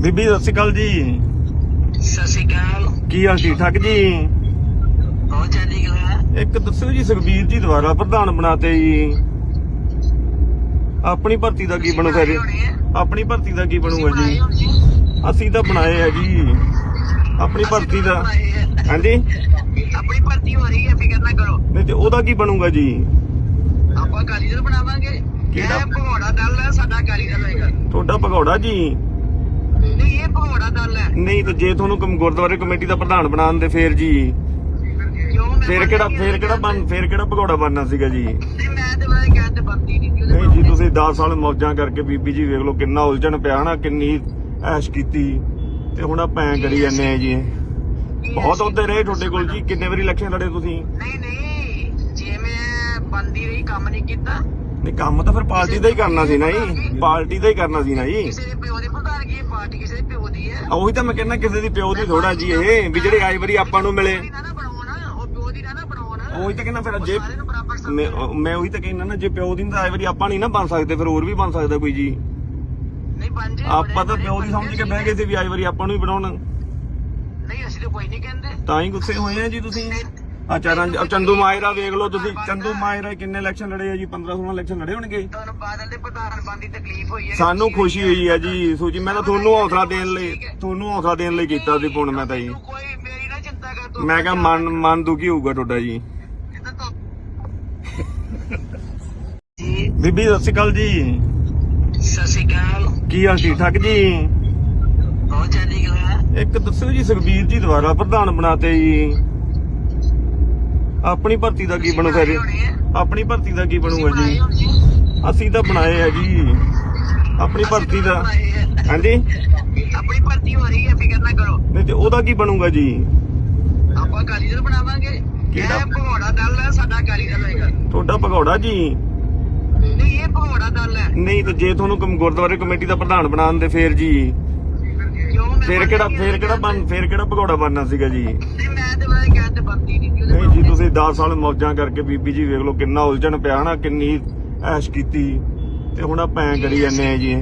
ਬੀਬੀ ਸਤਿ ਸ਼੍ਰੀ ਅਕਾਲ ਜੀ। ਸਤਿ ਸ਼੍ਰੀ ਅਕਾਲ। ਕੀ ਹਾਲ ਠੀਕ ਠਾਕ ਜੀ? ਬਹੁਤ ਚੰਗੀ ਗੱਲ ਹੈ ਇੱਕ ਦੱਸਿਓ ਜੀ ਸੁਖਬੀਰ ਜੀ ਦੁਬਾਰਾ ਪ੍ਰਧਾਨ ਬਣਾਤੇ ਜੀ। ਆਪਣੀ ਭਰਤੀ ਦਾ ਕੀ ਬਣੂ ਫਿਰ ਆਪਣੀ ਭਰਤੀ ਦਾ ਕੀ ਬਣੂਗਾ ਜੀ? ਅਸੀਂ ਤਾਂ ਬਣਾਏ ਆ ਜੀ। ਆਪਣੀ ਭਰਤੀ ਦਾ ਹਾਂਜੀ? ਆਪਣੀ ਭਰਤੀ ਹੋ ਰਹੀ ਹੈ ਫਿਕਰ ਨਾ ਕਰੋ। ਨਹੀਂ ਤੇ ਉਹਦਾ ਕੀ ਬਣੂਗਾ ਜੀ? ਆਪਾਂ ਕਾਰੀਗਰ ਬਣਾਵਾਂਗੇ। ਕਿਹੜਾ? ਇਹ ਭਗੌੜਾ ਦਲ ਹੈ ਸਾਡਾ ਕਾਰੀਗਰ ਹੋਏਗਾ। ਤੁਹਾਡਾ ਭਗੌੜਾ ਜੀ? ਨਹੀਂ ਇਹ ਭਗੌੜਾ ਦਲ ਹੈ। ਨਹੀਂ ਤੇ ਜੇ ਤੁਹਾਨੂੰ ਕਮ- ਗੁਰਦੁਆਰੇ ਕਮੇਟੀ ਦਾ ਪ੍ਰਧਾਨ ਬਣਾਉਣ ਦੇ ਫੇਰ ਜੀ। ਕਿਉਂ ਮੈਂ ਫੇਰ ਕਿਹੜਾ ਫੇਰ ਕਿਹੜਾ ਬਣ ਫੇਰ ਕਿਹੜਾ ਭਗੌੜਾ ਬਣਨਾ ਸੀਗਾ ਜੀ? ਨਹੀਂ ਮੈਂ ਤੇ ਬਾਰੇ ਕਹਿ ਤੇ ਬੰਦੀ ਨਹੀਂ ਕਿ ਉਹਦੇ ਨਹੀਂ ਜੀ ਤੁਸੀਂ 10 ਸਾਲ ਮੌਜਾਂ ਕਰਕੇ ਬੀਬੀ ਜੀ ਵੇਖ ਲਓ ਕਿੰਨਾ ਉਲਝਣ ਪਿਆ ਨਾ ਕਿੰਨੀ ਐਸ਼ ਕੀਤੀ। ਤੇ ਹੁਣ ਆਪਾਂ ਐਂ ਕਰੀ ਜਾਂਦੇ ਆ ਜੀ। ਬਹੁਤ ਉੱਤੇ ਰਹੇ ਤੁਹਾਡੇ ਕੋਲ ਜੀ ਕਿੰਨੇ ਵਾਰੀ ਇਲੈਕਸ਼ਨ ਲੜੇ ਤੁਸੀਂ? ਨਹੀਂ ਨਹੀਂ ਜੇ ਮੈਂ ਬੰਦੀ ਰਹੀ ਕੰਮ ਨਹੀਂ ਕੀਤਾ। ਨਹੀਂ ਕੰਮ ਤਾਂ ਫਿਰ ਪਾਰਟੀ ਦਾ ਹੀ ਕਰਨਾ ਸੀ ਨਾ ਜੀ। ਪਾਰਟੀ ਦਾ ਹੀ ਕਰਨਾ ਸੀ ਨਾ ਜੀ। ਕਿਸੇ ਦੇ ਪਿਓ ਦੇ ਪ੍ਰਧਾਨ ਕੀ ਪਾਰਟੀ ਕਿਸੇ ਦੇ ਪਿਓ ਦੀ ਹੈ। ਉਹੀ ਤਾਂ ਮੈਂ ਕਹਿੰਦਾ ਕਿਸੇ ਦੀ ਪਿਓ ਦੀ ਥੋੜਾ ਜੀ ਇਹ ਵੀ ਜਿਹੜੇ ਆਈ ਵਾਰੀ ਆਪਾਂ ਨੂੰ ਮਿਲੇ। ਉਹਦੀ ਨਾ ਨਾ ਬਣਾਉਣਾ ਉਹ ਪਿਓ ਦੀ ਨਾ ਨਾ ਬਣਾਉਣਾ। ਉਹੀ ਤਾਂ ਕਹਿੰਦਾ ਫਿਰ ਜੇ ਸਾਰਿਆਂ ਨੂੰ ਬਰਾਬਰ ਸਮਝ ਮੈਂ ਉਹੀ ਤਾਂ ਕਹਿੰਦਾ ਨਾ ਜੇ ਪਿਓ ਦੀ ਤਾਂ ਆਈ ਵਾਰੀ ਆਪਾਂ ਨਹੀਂ ਨਾ ਬਣ ਸਕਦੇ ਫਿਰ ਹੋਰ ਵੀ ਬਣ ਸਕਦਾ ਕੋਈ ਜੀ। ਨਹੀਂ ਬਣ ਜੇ ਆਪਾਂ ਤਾਂ ਪਿਓ ਦੀ ਸਮਝ ਕੇ ਬਹਿ ਗਏ ਸੀ ਵੀ ਆਈ ਵਾਰੀ ਆਪਾਂ ਨੂੰ ਹੀ ਬਣਾਉਣ। ਨਹੀਂ ਅਸੀਂ ਤਾਂ ਕੋਈ ਨਹੀਂ ਕਹਿੰਦੇ। ਤਾਂ ਹੀ ਗੁੱਸੇ ਹੋਏ ਆ ਜੀ ਤੁਸੀਂ। ਆ ਚੰਦੂ ਮਾਇਰਾ ਵੇਖ ਲਓ ਤੁਸੀਂ। ਚੰਦੂ ਮਾਇਰਾ ਕਿੰਨੇ ਇਲੈਕਸ਼ਨ ਲੜੇ ਆ ਜੀ? 15 16 ਇਲੈਕਸ਼ਨ ਲੜੇ ਹੋਣਗੇ। ਤੁਹਾਨੂੰ ਬਾਦਲ ਦੇ ਪ੍ਰਧਾਨ ਬੰਦੀ ਤਕਲੀਫ ਹੋਈ ਹੈ ਸਾਨੂੰ ਖੁਸ਼ੀ ਹੋਈ ਆ ਜੀ। ਸੂਜੀ ਮੈਂ ਤਾਂ ਤੁਹਾਨੂੰ ਹੌਸਲਾ ਦੇਣ ਲਈ ਤੁਹਾਨੂੰ ਹੌਸਲਾ ਦੇਣ ਲਈ ਕੀਤਾ ਸੀ ਫੋਨ ਮੈਂ ਤਾਂ ਜੀ। ਤੂੰ ਕੋਈ ਮੇਰੀ ਨਾ ਚਿੰਤਾ ਕਰ ਤੂੰ ਮੈਂ ਕਿਹਾ ਮਨ ਮਨ ਦੁਖੀ ਹੋਊਗਾ ਤੁਹਾਡਾ ਜੀ। ਬੀਬੀ ਸਤਿ ਸ਼੍ਰੀ ਅਕਾਲ ਜੀ। ਸਤਿ ਸ਼੍ਰੀ ਅਕਾਲ। ਕੀ ਹਾਲ ਠੀਕ ਠਾਕ ਜੀ? ਬਹੁਤ ਚੰਗੀ ਗੱਲ ਹੈ ਇੱਕ ਦੱਸਿਓ ਜੀ ਸੁਖਬੀਰ ਜੀ ਦੁਬਾਰਾ ਪ੍ਰਧਾਨ ਬਣਾਤੇ ਜੀ। ਆਪਣੀ ਭਰਤੀ ਦਾ ਕੀ ਬਣੂ ਫਿਰ ਆਪਣੀ ਭਰਤੀ ਦਾ ਕੀ ਬਣੂਗਾ ਜੀ? ਅਸੀਂ ਤਾਂ ਬਣਾਏ ਆ ਜੀ। ਆਪਣੀ ਭਰਤੀ ਦਾ। ਹਾਂਜੀ? ਆਪਣੀ ਭਰਤੀ ਹੋ ਰਹੀ ਹੈ ਫਿਕਰ ਨਾ ਕਰੋ। ਨਹੀਂ ਤੇ ਉਹਦਾ ਕੀ ਬਣੂਗਾ ਜੀ? ਆਪਾਂ ਕਾਰੀਗਰ ਬਣਾਵਾਂਗੇ। ਕਿਹੜਾ? ਭਗੌੜਾ ਦਲ ਹੈ ਸਾਡਾ ਕਾਰੀਗਰ ਹੋਏਗਾ। ਤੁਹਾਡਾ ਭਗੌੜਾ ਜੀ? ਨਹੀਂ ਇਹ ਭਗੌੜਾ ਦਲ ਹੈ। ਨਹੀਂ ਤੇ ਜੇ ਤੁਹਾਨੂੰ ਕਮ- ਗੁਰਦੁਆਰੇ ਕਮੇਟੀ ਦਾ ਪ੍ਰਧਾਨ ਬਣਾਉਣ ਦੇ ਫੇਰ ਜੀ। ਮੈਂ ਫੇਰ ਕਿਹੜਾ ਫੇਰ ਕਿਹੜਾ ਬਣ ਫੇਰ ਕਿਹੜਾ ਭਗੌੜਾ ਬਣਨਾ ਸੀਗਾ ਜੀ? ਮੈਂ ਤੇ ਬਾਰੇ ਕਹਿ ਤੇ ਬੰਦੀ ਨਹੀਂ। ਉਹਦੇ ਨਹੀਂ ਜੀ ਤੁਸੀਂ 10 ਸਾਲ ਮੌਜਾਂ ਕਰਕੇ ਬੀਬੀ ਜੀ ਵੇਖ ਲਓ ਕਿੰਨਾ ਉਲਝਣ ਪਿਆ ਨਾ ਕਿੰਨੀ ਐਸ਼ ਕੀਤੀ। ਤੇ ਹੁਣ ਆਪਾਂ ਐਂ ਕਰੀ ਜਾਂਦੇ ਆ ਜੀ।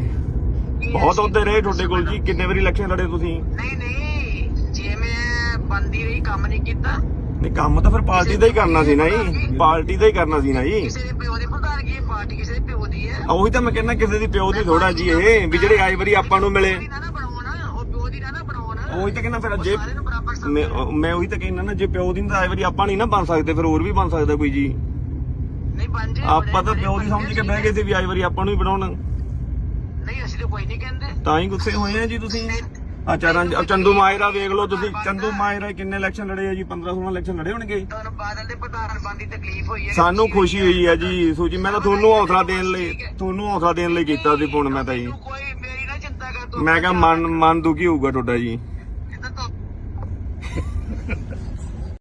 ਬਹੁਤ ਉੱਤੇ ਰਹੇ ਤੁਹਾਡੇ ਕੋਲ ਜੀ ਕਿੰਨੇ ਵਾਰੀ ਇਲੈਕਸ਼ਨ ਲੜੇ ਤੁਸੀਂ? ਨਹੀਂ ਨਹੀਂ। ਜੇ ਮੈਂ ਬੰਦੀ ਰਹੀ ਕੰਮ ਨਹੀਂ ਕੀਤਾ। ਨਹੀਂ ਕੰਮ ਤਾਂ ਫਿਰ ਪਾਰਟੀ ਦਾ ਹੀ ਕਰਨਾ ਸੀ ਨਾ ਜੀ। ਪਾਰਟੀ ਦਾ ਹੀ ਕਰਨਾ ਸੀ ਨਾ ਜੀ। ਕਿਸੇ ਦੇ ਪਿਓ ਦੇ ਪ੍ਰਧਾਨ ਕੀ ਪਾਰਟੀ ਕਿਸੇ ਦੇ ਪਿਓ ਦੀ ਹੈ। ਉਹੀ ਤਾਂ ਮੈਂ ਕਹਿੰਦਾ ਕਿਸੇ ਦੀ ਪਿਓ ਦੀ ਥੋੜਾ ਜੀ ਇਹ ਵੀ ਜਿਹੜੇ ਆਈ ਵਾਰੀ ਆਪਾਂ ਨੂੰ ਮਿਲੇ। ਨਾ ਨਾ ਬਣਾਉਣਾ ਉਹ ਪਿਓ ਦੀ ਨਾ ਨਾ ਬਣਾਉਣਾ। ਉਹੀ ਤਾਂ ਕਹਿੰਦਾ ਫਿਰ ਜੇ ਮੈਂ ਮੈਂ ਉਹੀ ਤਾਂ ਕਹਿੰਦਾ ਨਾ ਜੇ ਪਿਓ ਦੀ ਤਾਂ ਆਈ ਵਾਰੀ ਆਪਾਂ ਨਹੀਂ ਨਾ ਬਣ ਸਕਦੇ ਫਿਰ ਹੋਰ ਵੀ ਬਣ ਸਕਦਾ ਕੋਈ ਜੀ। ਨਹੀਂ ਬਣ ਜੇ ਆਪਾਂ ਤਾਂ ਪਿਓ ਦੀ ਸਮਝ ਕੇ ਬਹਿ ਗਏ ਸੀ ਵੀ ਆਈ ਵਾਰੀ ਆਪਾਂ ਨੂੰ ਹੀ ਬਣਾਉਣ। ਨਹੀਂ ਅਸੀਂ ਤਾਂ ਕੋਈ ਨਹੀਂ ਕਹਿੰਦੇ। ਤਾਂ ਹੀ ਗੁੱਸੇ ਹੋਏ ਆ ਜੀ ਤੁਸੀਂ। ਆ ਚੰਦੂ ਮਾਇਰਾ ਵੇਖ ਲਓ ਤੁਸੀਂ। ਚੰਦੂ ਮਾਇਰਾ ਕਿੰਨੇ ਇਲੈਕਸ਼ਨ ਲੜੇ ਆ ਜੀ? 15 16 ਇਲੈਕਸ਼ਨ ਲੜੇ ਹੋਣਗੇ। ਤੁਹਾਨੂੰ ਬਾਦਲ ਦੇ ਪ੍ਰਧਾਨ ਬੰਦੀ ਤਕਲੀਫ ਹੋਈ ਹੈ ਸਾਨੂੰ ਖੁਸ਼ੀ ਹੋਈ ਆ ਜੀ। ਸੂਜੀ ਮੈਂ ਤਾਂ ਤੁਹਾਨੂੰ ਹੌਸਲਾ ਦੇਣ ਲਈ ਤੁਹਾਨੂੰ ਹੌਸਲਾ ਦੇਣ ਲਈ ਕੀਤਾ ਸੀ ਫੋਨ ਮੈਂ ਤਾਂ ਜੀ। ਤੂੰ ਕੋਈ ਮੇਰੀ ਨਾ ਚਿੰਤਾ ਕਰ ਤੂੰ ਮੈਂ ਕਿਹਾ ਮਨ ਮਨ ਦੁਖੀ ਹੋਊਗਾ ਤੁਹਾਡਾ ਜੀ।